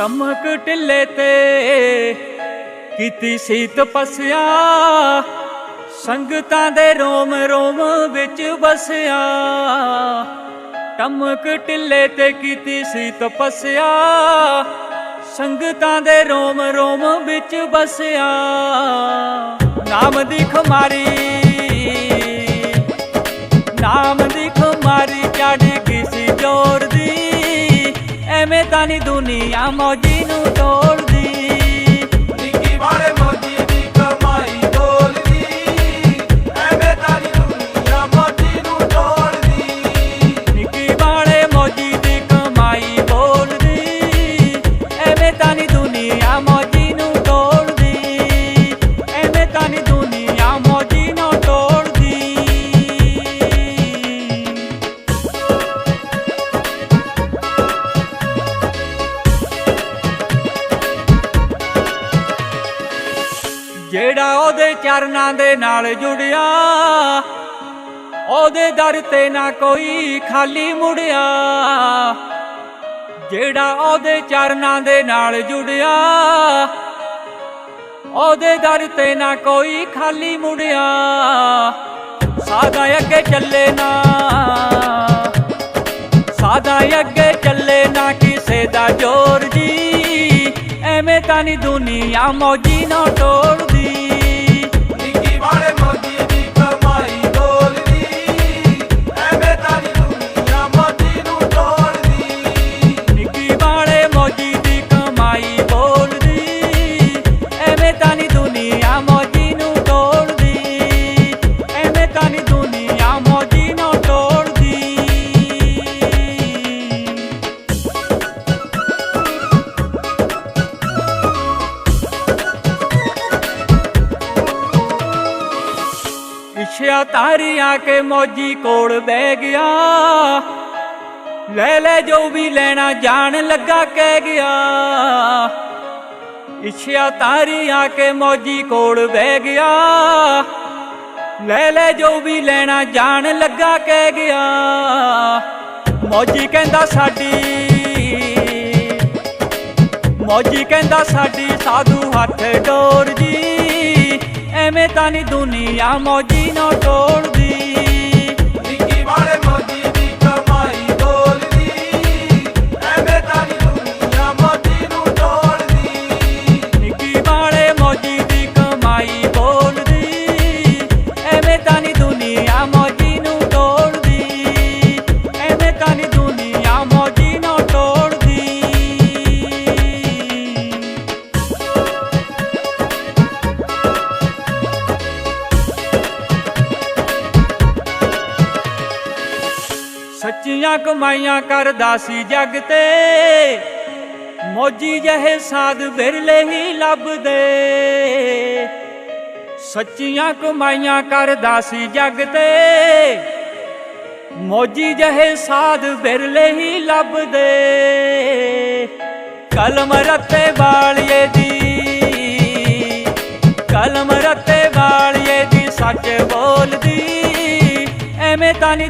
ਟਮਕ ਢਿੱਲੇ ਤੇ ਕੀਤੀ ਸੀ ਤਪੱਸਿਆ ਸੰਗਤਾਂ ਦੇ ਰੋਮ ਰੋਮ ਵਿੱਚ ਵਸਿਆ। ਟਮਕ ਢਿੱਲੇ ਤੇ ਕੀਤੀ ਸੀ ਤਪੱਸਿਆ ਸੰਗਤਾਂ ਦੇ ਰੋਮ ਰੋਮ ਵਿੱਚ ਵਸਿਆ। ਨਾਮ ਦੀ ਖਮਾਰੀ, ਨਾਮ ਦੀ ਖਮਾਰੀ ਚੜ ਗਈ ਸੀ ਜੋਰ ਐਵੇਂ ਤਾਂ ਨੀ ਦੁਨੀਆ ਜਿਹੜਾ ਉਹਦੇ ਚਰਨਾਂ ਦੇ ਨਾਲ ਜੁੜਿਆ। ਉਹਦੇ ਦਰ ਤੇ ਨਾ ਕੋਈ ਖਾਲੀ ਮੁੜਿਆ। ਜਿਹੜਾ ਉਹਦੇ ਚਰਨਾਂ ਦੇ ਨਾਲ ਜੁੜਿਆ। ਉਹਦੇ ਦਰ ਤੇ ਨਾ ਕੋਈ ਖਾਲੀ ਮੁੜਿਆ। ਸਾਦਾ ਅੱਗੇ ਚੱਲੇ ਨਾ। ਸਾਦਾ ਅੱਗੇ ਚੱਲੇ ਨਾ ਕਿਸੇ ਦਾ ਜੋਰ ਜੀ। ਐਵੇਂ ਤਾਂ ਨੀ ਦੁਨੀਆ ਮੌਜੀ ਨਾ ਤੋੜਦੀ ਇਛਿਆ ਤਾਰੀ ਆ ਕੇ ਮੌਜੀ ਕੋਲ ਬਹਿ ਗਿਆ। ਲੈ ਲੈ ਜੋ ਵੀ ਲੈਣਾ ਜਾਣ ਲੱਗਾ ਕਹਿ ਗਿਆ। ਇਛਿਆ ਤਾਰੀ ਆ ਕੇ ਮੌਜੀ ਕੋਲ ਬਹਿ ਗਿਆ। ਲੈ ਲੈ ਜੋ ਵੀ ਲੈਣਾ ਜਾਣ ਲੱਗਾ ਕਹਿ ਗਿਆ। ਮੌਜੀ ਕਹਿੰਦਾ ਸਾਡੀ, ਮੌਜੀ ਕਹਿੰਦਾ ਸਾਡੀ ਸਾਧੂ ਹੱਥ ਡੋਰ ਜੀ। ਐਵੇਂ ਤਾਂ ਨੀ ਦੁਨੀਆ ਮੌਜੀ ਸੱਚੀਆਂ ਕਮਾਈਆਂ ਕਰਦਾ ਸੀ ਜੱਗ ਤੇ। ਮੋਜੀ ਜਹੇ ਸਾਧ ਬਿਰਲੇ ਹੀ ਲੱਭਦੇ। ਸੱਚੀਆਂ ਕਮਾਈਆਂ ਕਰਦਾ ਸੀ ਜੱਗ ਤੇ। ਮੋਜੀ ਜਹੇ ਸਾਧ ਬਿਰਲੇ ਹੀ ਲੱਭਦੇ। ਕਲਮ ਰੱਤੇ ਵਾਲੀਏ ਦੀ। ਕਲਮ ਰੱਤੇ ਸੱਚ ਬੋਲਦੀ ਐਵੇਂ ਤਾਂ ਨੀ